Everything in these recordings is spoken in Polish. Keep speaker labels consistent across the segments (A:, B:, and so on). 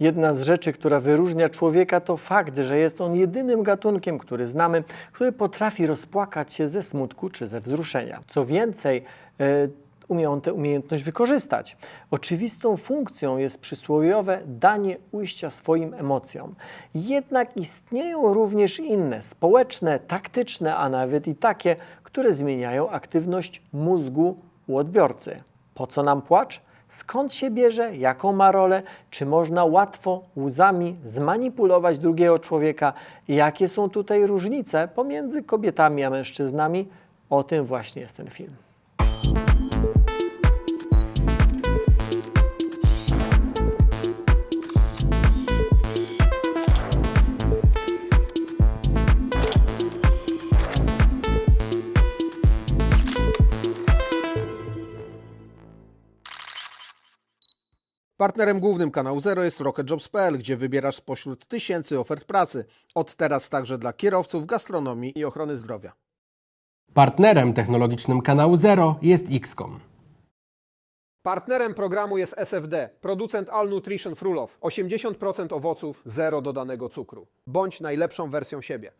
A: Jedna z rzeczy, która wyróżnia człowieka, to fakt, że jest on jedynym gatunkiem, który znamy, który potrafi rozpłakać się ze smutku czy ze wzruszenia. Co więcej, e, umie on tę umiejętność wykorzystać. Oczywistą funkcją jest przysłowiowe danie ujścia swoim emocjom. Jednak istnieją również inne, społeczne, taktyczne, a nawet i takie, które zmieniają aktywność mózgu u odbiorcy. Po co nam płacz? Skąd się bierze? Jaką ma rolę? Czy można łatwo łzami zmanipulować drugiego człowieka? Jakie są tutaj różnice pomiędzy kobietami a mężczyznami? O tym właśnie jest ten film.
B: Partnerem głównym kanału Zero jest RocketJobs.pl, gdzie wybierasz spośród tysięcy ofert pracy. Od teraz także dla kierowców, gastronomii i ochrony zdrowia.
C: Partnerem technologicznym kanału Zero jest XCOM.
B: Partnerem programu jest SFD, producent All Nutrition Frulow. 80% owoców, zero dodanego cukru. Bądź najlepszą wersją siebie.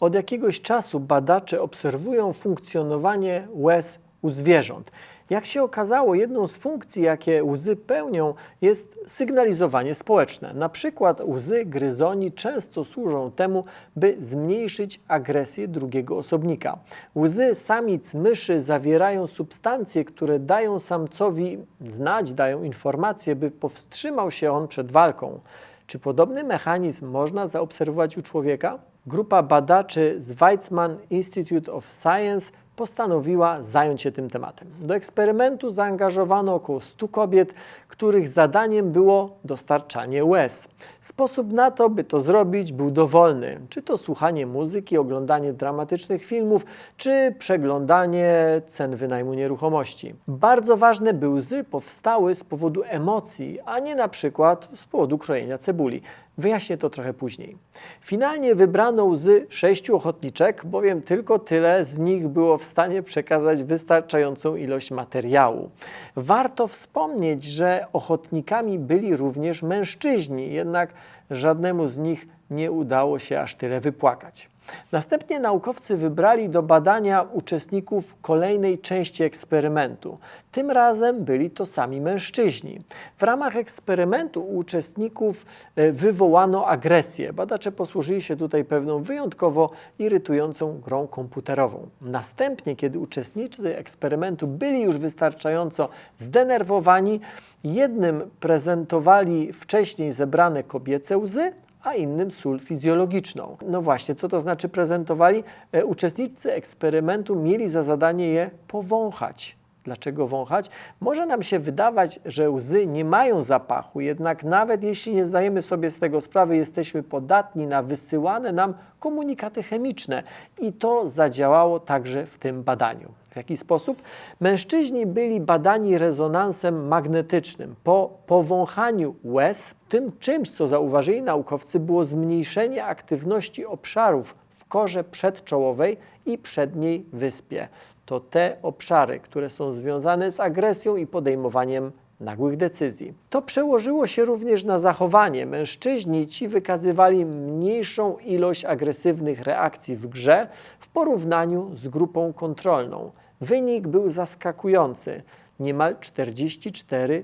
A: Od jakiegoś czasu badacze obserwują funkcjonowanie łez u zwierząt. Jak się okazało, jedną z funkcji, jakie łzy pełnią, jest sygnalizowanie społeczne. Na przykład łzy gryzoni często służą temu, by zmniejszyć agresję drugiego osobnika. Łzy samic myszy zawierają substancje, które dają samcowi znać, dają informacje, by powstrzymał się on przed walką. Czy podobny mechanizm można zaobserwować u człowieka? Grupa badaczy z Weizmann Institute of Science postanowiła zająć się tym tematem. Do eksperymentu zaangażowano około 100 kobiet, których zadaniem było dostarczanie łez. Sposób na to, by to zrobić, był dowolny. Czy to słuchanie muzyki, oglądanie dramatycznych filmów, czy przeglądanie cen wynajmu nieruchomości. Bardzo ważne, by łzy powstały z powodu emocji, a nie na przykład z powodu krojenia cebuli. Wyjaśnię to trochę później. Finalnie wybrano łzy sześciu ochotniczek, bowiem tylko tyle z nich było w stanie przekazać wystarczającą ilość materiału. Warto wspomnieć, że ochotnikami byli również mężczyźni, jednak żadnemu z nich nie udało się aż tyle wypłakać. Następnie naukowcy wybrali do badania uczestników kolejnej części eksperymentu. Tym razem byli to sami mężczyźni. W ramach eksperymentu u uczestników e, wywołano agresję. Badacze posłużyli się tutaj pewną wyjątkowo irytującą grą komputerową. Następnie, kiedy uczestnicy eksperymentu byli już wystarczająco zdenerwowani, jednym prezentowali wcześniej zebrane kobiece łzy, a innym sól fizjologiczną. No właśnie, co to znaczy prezentowali? E, Uczestnicy eksperymentu mieli za zadanie je powąchać. Dlaczego wąchać? Może nam się wydawać, że łzy nie mają zapachu, jednak nawet jeśli nie zdajemy sobie z tego sprawy, jesteśmy podatni na wysyłane nam komunikaty chemiczne i to zadziałało także w tym badaniu. W jaki sposób? Mężczyźni byli badani rezonansem magnetycznym. Po powąchaniu łez, tym czymś, co zauważyli naukowcy, było zmniejszenie aktywności obszarów w korze przedczołowej i przedniej wyspie. To te obszary, które są związane z agresją i podejmowaniem nagłych decyzji. To przełożyło się również na zachowanie. Mężczyźni ci wykazywali mniejszą ilość agresywnych reakcji w grze w porównaniu z grupą kontrolną. Wynik był zaskakujący niemal 44%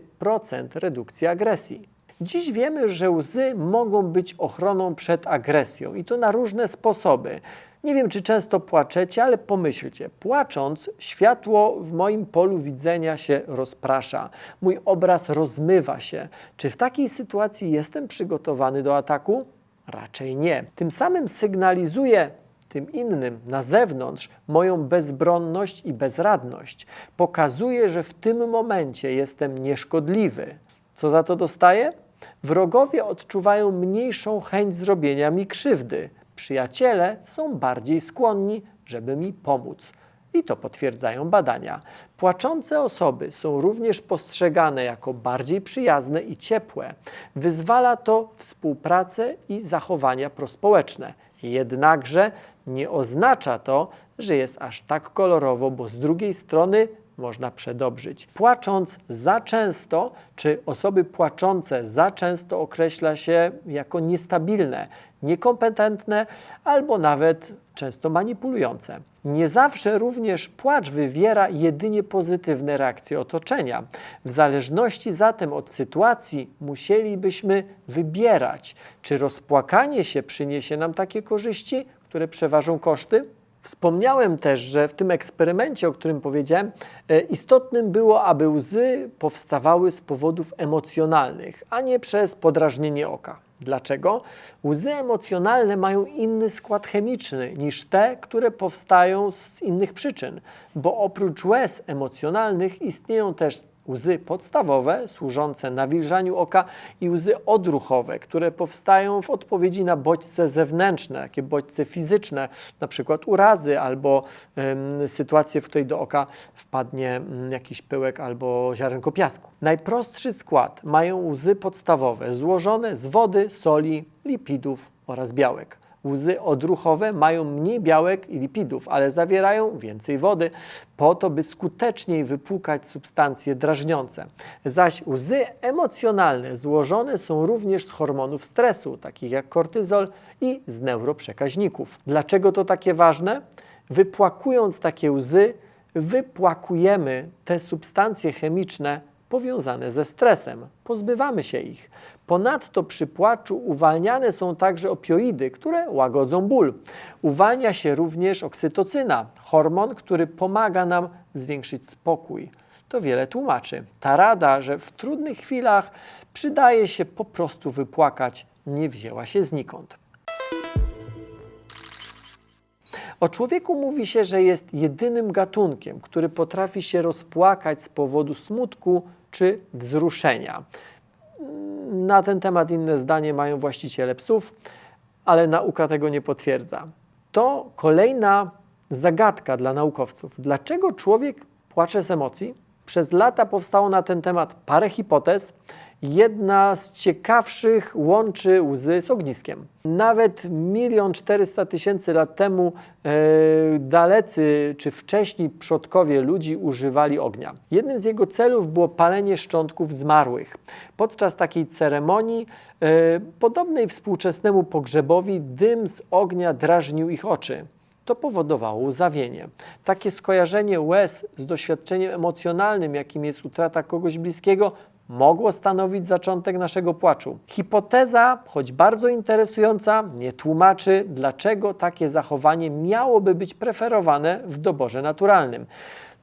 A: redukcji agresji. Dziś wiemy, że łzy mogą być ochroną przed agresją i to na różne sposoby. Nie wiem, czy często płaczecie, ale pomyślcie, płacząc, światło w moim polu widzenia się rozprasza, mój obraz rozmywa się. Czy w takiej sytuacji jestem przygotowany do ataku? Raczej nie. Tym samym sygnalizuję tym innym na zewnątrz moją bezbronność i bezradność. Pokazuje, że w tym momencie jestem nieszkodliwy. Co za to dostaję? Wrogowie odczuwają mniejszą chęć zrobienia mi krzywdy. Przyjaciele są bardziej skłonni, żeby mi pomóc. I to potwierdzają badania. Płaczące osoby są również postrzegane jako bardziej przyjazne i ciepłe. Wyzwala to współpracę i zachowania prospołeczne. Jednakże nie oznacza to, że jest aż tak kolorowo, bo z drugiej strony można przedobrzyć. Płacząc za często, czy osoby płaczące za często określa się jako niestabilne, niekompetentne albo nawet często manipulujące. Nie zawsze również płacz wywiera jedynie pozytywne reakcje otoczenia. W zależności zatem od sytuacji musielibyśmy wybierać, czy rozpłakanie się przyniesie nam takie korzyści, które przeważą koszty. Wspomniałem też, że w tym eksperymencie, o którym powiedziałem, e, istotnym było, aby łzy powstawały z powodów emocjonalnych, a nie przez podrażnienie oka. Dlaczego? Łzy emocjonalne mają inny skład chemiczny niż te, które powstają z innych przyczyn, bo oprócz łez emocjonalnych istnieją też łzy podstawowe, służące nawilżaniu oka i łzy odruchowe, które powstają w odpowiedzi na bodźce zewnętrzne, takie bodźce fizyczne, na przykład urazy albo em, sytuacje, w której do oka wpadnie mm, jakiś pyłek albo ziarenko piasku. Najprostszy skład mają łzy podstawowe, złożone z wody, soli, lipidów oraz białek. Łzy odruchowe mają mniej białek i lipidów, ale zawierają więcej wody, po to, by skuteczniej wypłukać substancje drażniące. Zaś łzy emocjonalne złożone są również z hormonów stresu, takich jak kortyzol i z neuroprzekaźników. Dlaczego to takie ważne? Wypłakując takie łzy, wypłakujemy te substancje chemiczne powiązane ze stresem. Pozbywamy się ich. Ponadto przy płaczu uwalniane są także opioidy, które łagodzą ból. Uwalnia się również oksytocyna, hormon, który pomaga nam zwiększyć spokój. To wiele tłumaczy. Ta rada, że w trudnych chwilach przydaje się po prostu wypłakać, nie wzięła się znikąd. O człowieku mówi się, że jest jedynym gatunkiem, który potrafi się rozpłakać z powodu smutku czy wzruszenia. Na ten temat inne zdanie mają właściciele psów, ale nauka tego nie potwierdza. To kolejna zagadka dla naukowców. Dlaczego człowiek płacze z emocji? Przez lata powstało na ten temat parę hipotez. Jedna z ciekawszych łączy łzy z ogniskiem. Nawet milion czterysta tysięcy lat temu e, dalecy czy wcześni przodkowie ludzi używali ognia. Jednym z jego celów było palenie szczątków zmarłych. Podczas takiej ceremonii, e, podobnej współczesnemu pogrzebowi, dym z ognia drażnił ich oczy to powodowało łzawienie. Takie skojarzenie łez z doświadczeniem emocjonalnym, jakim jest utrata kogoś bliskiego, mogło stanowić zaczątek naszego płaczu. Hipoteza, choć bardzo interesująca, nie tłumaczy, dlaczego takie zachowanie miałoby być preferowane w doborze naturalnym.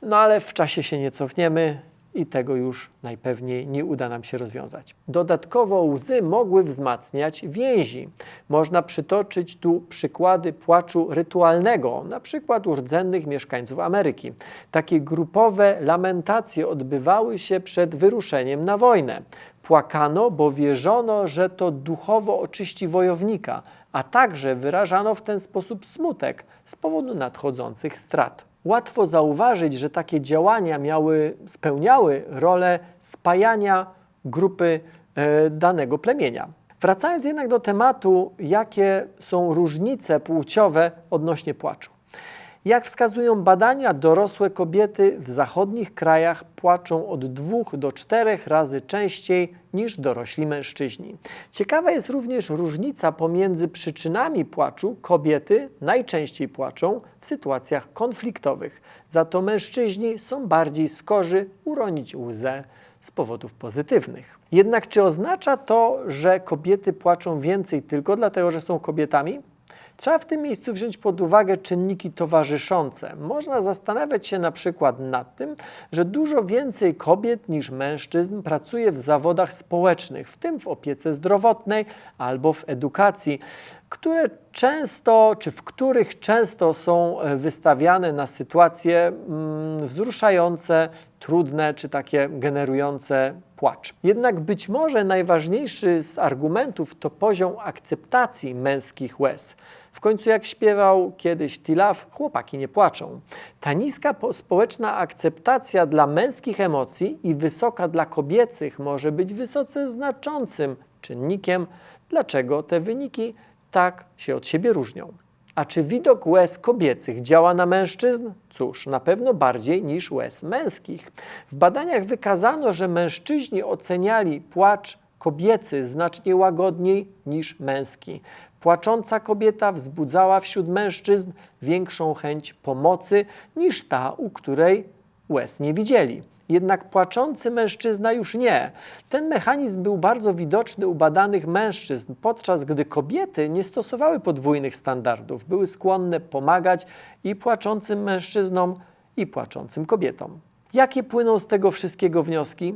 A: No ale w czasie się nie cofniemy i tego już najpewniej nie uda nam się rozwiązać. Dodatkowo łzy mogły wzmacniać więzi. Można przytoczyć tu przykłady płaczu rytualnego, na przykład u rdzennych mieszkańców Ameryki. Takie grupowe lamentacje odbywały się przed wyruszeniem na wojnę. Płakano, bo wierzono, że to duchowo oczyści wojownika, a także wyrażano w ten sposób smutek z powodu nadchodzących strat. Łatwo zauważyć, że takie działania miały, spełniały rolę spajania grupy e, danego plemienia. Wracając jednak do tematu, jakie są różnice płciowe odnośnie płaczu. Jak wskazują badania, dorosłe kobiety w zachodnich krajach płaczą od 2 do 4 razy częściej niż dorośli mężczyźni. Ciekawa jest również różnica pomiędzy przyczynami płaczu. Kobiety najczęściej płaczą w sytuacjach konfliktowych, za to mężczyźni są bardziej skorzy uronić łzę z powodów pozytywnych. Jednak czy oznacza to, że kobiety płaczą więcej tylko dlatego, że są kobietami? Trzeba w tym miejscu wziąć pod uwagę czynniki towarzyszące. Można zastanawiać się na przykład nad tym, że dużo więcej kobiet niż mężczyzn pracuje w zawodach społecznych, w tym w opiece zdrowotnej albo w edukacji, które często, czy w których często są e, wystawiane na sytuacje mm, wzruszające, trudne, czy takie generujące płacz. Jednak być może najważniejszy z argumentów to poziom akceptacji męskich łez. W końcu, jak śpiewał kiedyś Tilaf, chłopaki nie płaczą. Ta niska po- społeczna akceptacja dla męskich emocji i wysoka dla kobiecych może być wysoce znaczącym czynnikiem, dlaczego te wyniki tak się od siebie różnią. A czy widok łez kobiecych działa na mężczyzn? Cóż, na pewno bardziej niż łez męskich. W badaniach wykazano, że mężczyźni oceniali płacz kobiecy znacznie łagodniej niż męski. Płacząca kobieta wzbudzała wśród mężczyzn większą chęć pomocy niż ta, u której łez nie widzieli. Jednak płaczący mężczyzna już nie. Ten mechanizm był bardzo widoczny u badanych mężczyzn, podczas gdy kobiety nie stosowały podwójnych standardów, były skłonne pomagać i płaczącym mężczyznom, i płaczącym kobietom. Jakie płyną z tego wszystkiego wnioski?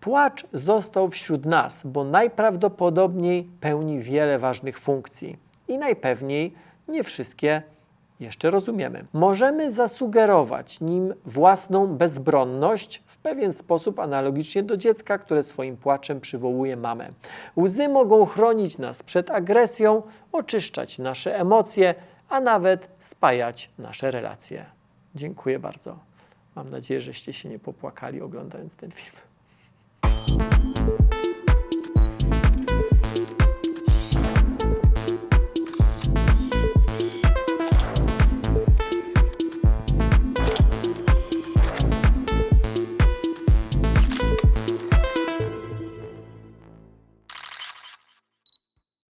A: Płacz został wśród nas, bo najprawdopodobniej pełni wiele ważnych funkcji i najpewniej nie wszystkie jeszcze rozumiemy. Możemy zasugerować nim własną bezbronność w pewien sposób analogicznie do dziecka, które swoim płaczem przywołuje mamę. Łzy mogą chronić nas przed agresją, oczyszczać nasze emocje, a nawet spajać nasze relacje. Dziękuję bardzo. Mam nadzieję, żeście się nie popłakali oglądając ten film.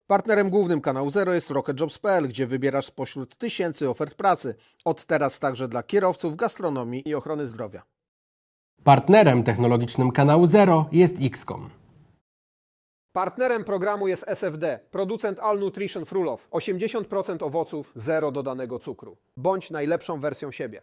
B: Partnerem głównym kanału Zero jest RocketJobs.pl, gdzie wybierasz spośród tysięcy ofert pracy. Od teraz także dla kierowców, gastronomii i ochrony zdrowia.
C: Partnerem technologicznym kanału Zero jest XCOM.
B: Partnerem programu jest SFD, producent All Nutrition Frulow. 80% owoców, zero dodanego cukru. Bądź najlepszą wersją siebie.